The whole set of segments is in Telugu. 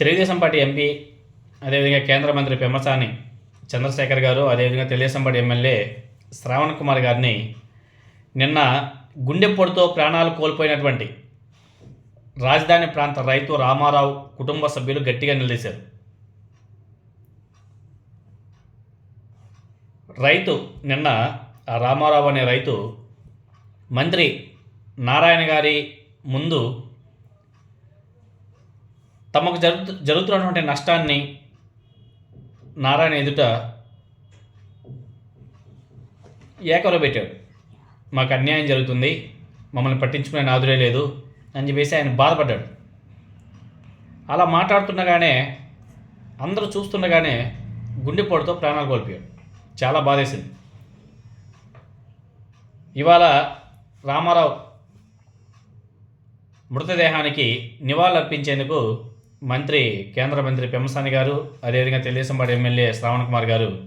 తెలుగుదేశం పార్టీ ఎంపీ అదేవిధంగా కేంద్ర మంత్రి పెమ్మసాని చంద్రశేఖర్ గారు అదేవిధంగా తెలుగుదేశం పార్టీ ఎమ్మెల్యే శ్రావణ్ కుమార్ గారిని నిన్న గుండెపోటుతో ప్రాణాలు కోల్పోయినటువంటి రాజధాని ప్రాంత రైతు రామారావు కుటుంబ సభ్యులు గట్టిగా నిలదీశారు. రైతు నిన్న రామారావు అనే రైతు మంత్రి నారాయణ గారి ముందు తమకు జరుగు జరుగుతున్నటువంటి నష్టాన్ని నారాయణ ఎదుట ఏకలో పెట్టాడు. మాకు అన్యాయం జరుగుతుంది మమ్మల్ని పట్టించుకునే నాదుడే లేదు అని చెప్పేసి ఆయన బాధపడ్డాడు. అలా మాట్లాడుతుండగానే అందరూ చూస్తుండగానే గుండెపోటుతో ప్రాణాలు కోల్పోయాడు. చాలా బాధేసింది. ఇవాళ రామారావు మృతదేహానికి నివాళులర్పించేందుకు మంత్రి కేంద్ర మంత్రి పెమ్మసాని గారు అదేవిధంగా తెలుగుదేశం పార్టీ ఎమ్మెల్యే శ్రావణ్ కుమార్ గారు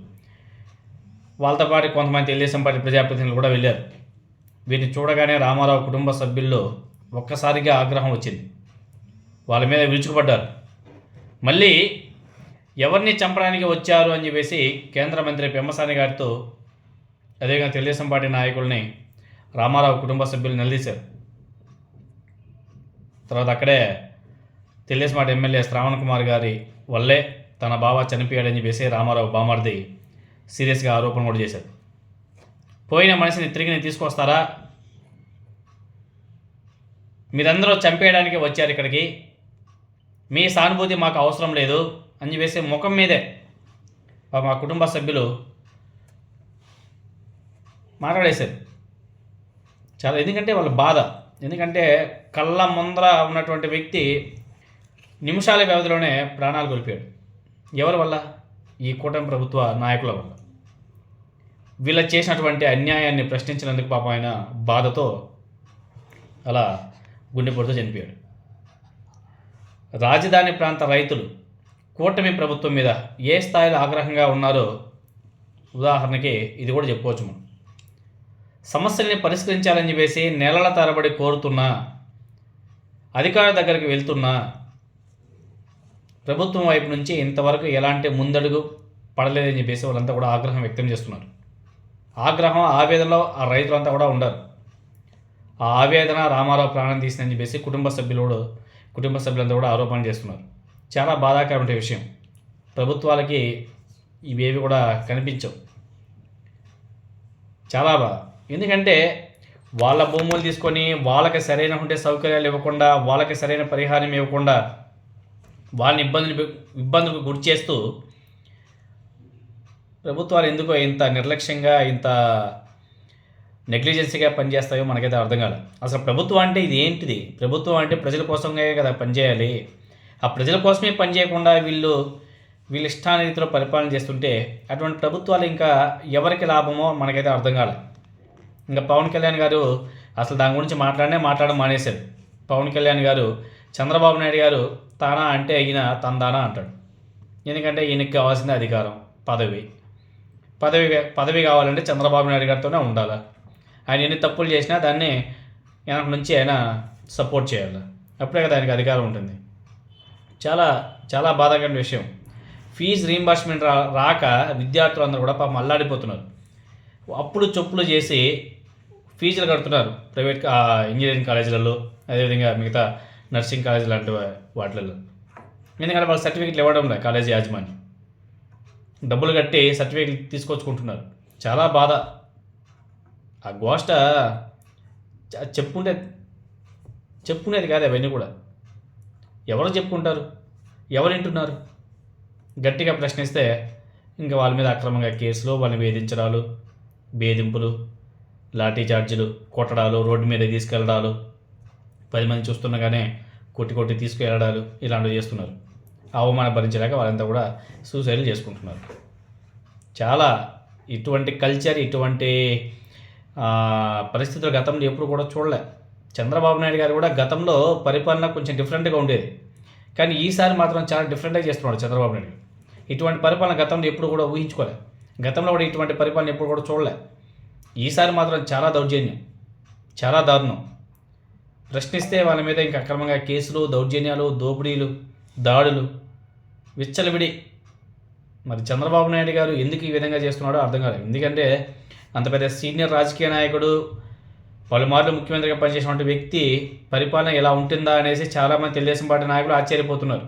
వాళ్ళతో పాటు కొంతమంది తెలుగుదేశం పార్టీ ప్రజాప్రతినిధులు కూడా వెళ్ళారు. వీటిని చూడగానే రామారావు కుటుంబ సభ్యుల్లో ఒక్కసారిగా ఆగ్రహం వచ్చింది. వాళ్ళ మీద విరుచుకుపడ్డారు. మళ్ళీ ఎవరిని చంపడానికి వచ్చారు అని చెప్పేసి కేంద్ర మంత్రి పెమ్మసాని గారితో అదేవిధంగా తెలుగుదేశం పార్టీ నాయకుల్ని రామారావు కుటుంబ సభ్యులు నిలదీశారు. తర్వాత అక్కడే తెలుగుదేశం ఎమ్మెల్యే శ్రావణ్ కుమార్ గారి వల్లే తన బావ చనిపోయాడని చెప్పేసి రామారావు బామర్ది సీరియస్గా ఆరోపణ కూడా చేశారు. పోయిన మనిషిని తిరిగి నేను తీసుకొస్తారా? మీరందరూ చంపేయడానికి వచ్చారు ఇక్కడికి. మీ సానుభూతి మాకు అవసరం లేదు అని చెప్పేసి ముఖం మీదే మా కుటుంబ సభ్యులు మాట్లాడేశారు. చాలా ఎందుకంటే వాళ్ళ బాధ. ఎందుకంటే కళ్ళ ముందర ఉన్నటువంటి వ్యక్తి నిమిషాల వ్యవధిలోనే ప్రాణాలు కోల్పోయాడు. ఎవరి వల్ల? ఈ కూటమి ప్రభుత్వ నాయకుల వల్ల. వీళ్ళ చేసినటువంటి అన్యాయాన్ని ప్రశ్నించినందుకు పాపం ఆయన బాధతో అలా గుండెపోటుతో చనిపోయాడు. రాజధాని ప్రాంత రైతులు కూటమి ప్రభుత్వం మీద ఏ స్థాయిలో ఆగ్రహంగా ఉన్నారో ఉదాహరణకి ఇది కూడా చెప్పుకోవచ్చు మనం. సమస్యల్ని పరిష్కరించాలని చెప్పేసి నెలల తరబడి కోరుతున్నా అధికారుల దగ్గరికి వెళ్తున్నా ప్రభుత్వం వైపు నుంచి ఇంతవరకు ఎలాంటి ముందడుగు పడలేదని చెప్పేసి వాళ్ళంతా కూడా ఆగ్రహం వ్యక్తం చేస్తున్నారు. ఆగ్రహం ఆవేదనలో ఆ రైతులంతా కూడా ఉండరు. ఆ ఆవేదన రామారావు ప్రాణం తీసిందని చెప్పేసి కుటుంబ సభ్యులు కూడా కుటుంబ సభ్యులంతా కూడా ఆరోపణ చేస్తున్నారు. చాలా బాధాకరమైన విషయం. ప్రభుత్వాలకి ఇవేవి కూడా కనిపించవు. చాలా బాగా ఎందుకంటే వాళ్ళ భూములు తీసుకొని వాళ్ళకి సరైన ఉంటే సౌకర్యాలు ఇవ్వకుండా వాళ్ళకి సరైన పరిహారం ఇవ్వకుండా వాళ్ళని ఇబ్బందులు ఇబ్బందులకు గురి చేస్తూ ప్రభుత్వాలు ఎందుకో ఇంత నిర్లక్ష్యంగా ఇంత నెగ్లిజెన్సీగా పనిచేస్తాయో మనకైతే అర్థం కాదు అసలు ప్రభుత్వం అంటే ఇది ఏంటిది? ప్రభుత్వం అంటే ప్రజల కోసమే కదా పనిచేయాలి. ఆ ప్రజల కోసమే పనిచేయకుండా వీళ్ళు వీళ్ళ ఇష్టారీతిలో పరిపాలన చేస్తుంటే అటువంటి ప్రభుత్వాలు ఇంకా ఎవరికి లాభమో మనకైతే అర్థం కాలే ఇంకా పవన్ కళ్యాణ్ గారు అసలు దాని గురించి మాట్లాడనే మాట్లాడడం మానేశారు. పవన్ కళ్యాణ్ గారు చంద్రబాబు నాయుడు గారు తానా అంటే ఈయన తందానా అంటాడు. ఎందుకంటే ఈయనకి కావాల్సిన అధికారం పదవి. పదవి పదవి కావాలంటే చంద్రబాబు నాయుడు గారితోనే ఉండాలి? ఆయన ఎన్ని తప్పులు చేసినా దాన్ని వెనక నుంచి ఆయన సపోర్ట్ చేయాలి? అప్పుడే కదా ఆయనకు అధికారం ఉంటుంది. చాలా చాలా బాధాకరమైన విషయం. ఫీజు రీంబర్స్మెంట్ రా రాక విద్యార్థులందరూ కూడా పాపం అల్లాడిపోతున్నారు. అప్పుడు చొప్పులు చేసి ఫీజులు కడుతున్నారు ప్రైవేట్ ఇంజనీరింగ్ కాలేజీలలో అదేవిధంగా మిగతా నర్సింగ్ కాలేజ్ లాంటి వాటిలలో. ఎందుకంటే వాళ్ళు సర్టిఫికెట్లు ఇవ్వడం లే కాలేజీ యాజమాన్యం. డబ్బులు కట్టి సర్టిఫికెట్లు తీసుకొచ్చుకుంటున్నారు. చాలా బాధ. ఆ గోష్ట చ- చెప్పుకుంటే చెప్పుకునేది కాదు అవన్నీ కూడా. ఎవరు చెప్పుకుంటారు? ఎవరు వింటున్నారు? గట్టిగా ప్రశ్నిస్తే ఇంకా వాళ్ళ మీద అక్రమంగా కేసులు వాళ్ళని వేధించడాలు వేధింపులు లాఠీ చార్జీలు కొట్టడాలు రోడ్డు మీద తీసుకెళ్ళడాలు పది మంది చూస్తుండగానే కొట్టి కొట్టి తీసుకెళ్ళడాలు ఇలాంటివి చేస్తున్నారు. అవమానం భరించలేక వాళ్ళంతా కూడా సూసైడ్లు చేసుకుంటున్నారు. చాలా ఇటువంటి కల్చర్ ఇటువంటి పరిస్థితులు గతంలో ఎప్పుడు కూడా చూడలే. చంద్రబాబు నాయుడు గారు కూడా గతంలో పరిపాలన కొంచెం డిఫరెంట్గా ఉండేది. కానీ ఈసారి మాత్రం చాలా డిఫరెంట్గా చేస్తున్నాడు చంద్రబాబు నాయుడు ఇటువంటి పరిపాలన గతంలో ఎప్పుడు కూడా ఊహించుకోలే. గతంలో కూడా ఇటువంటి పరిపాలన ఎప్పుడు కూడా చూడలే. ఈసారి మాత్రం చాలా దౌర్జన్యం చాలా దారుణం. ప్రశ్నిస్తే వాళ్ళ మీద ఇంకా అక్రమంగా కేసులు దౌర్జన్యాలు దోపిడీలు దాడులు విచ్చలవిడి. మరి చంద్రబాబు నాయుడు గారు ఎందుకు ఈ విధంగా చేస్తున్నాడో అర్థం కాలేదు. ఎందుకంటే అంత పెద్ద సీనియర్ రాజకీయ నాయకుడు పలుమార్లు ముఖ్యమంత్రిగా పనిచేసినటువంటి వ్యక్తి పరిపాలన ఎలా ఉంటుందా అనేసి చాలామంది తెలుగుదేశం పార్టీ నాయకులు ఆశ్చర్యపోతున్నారు.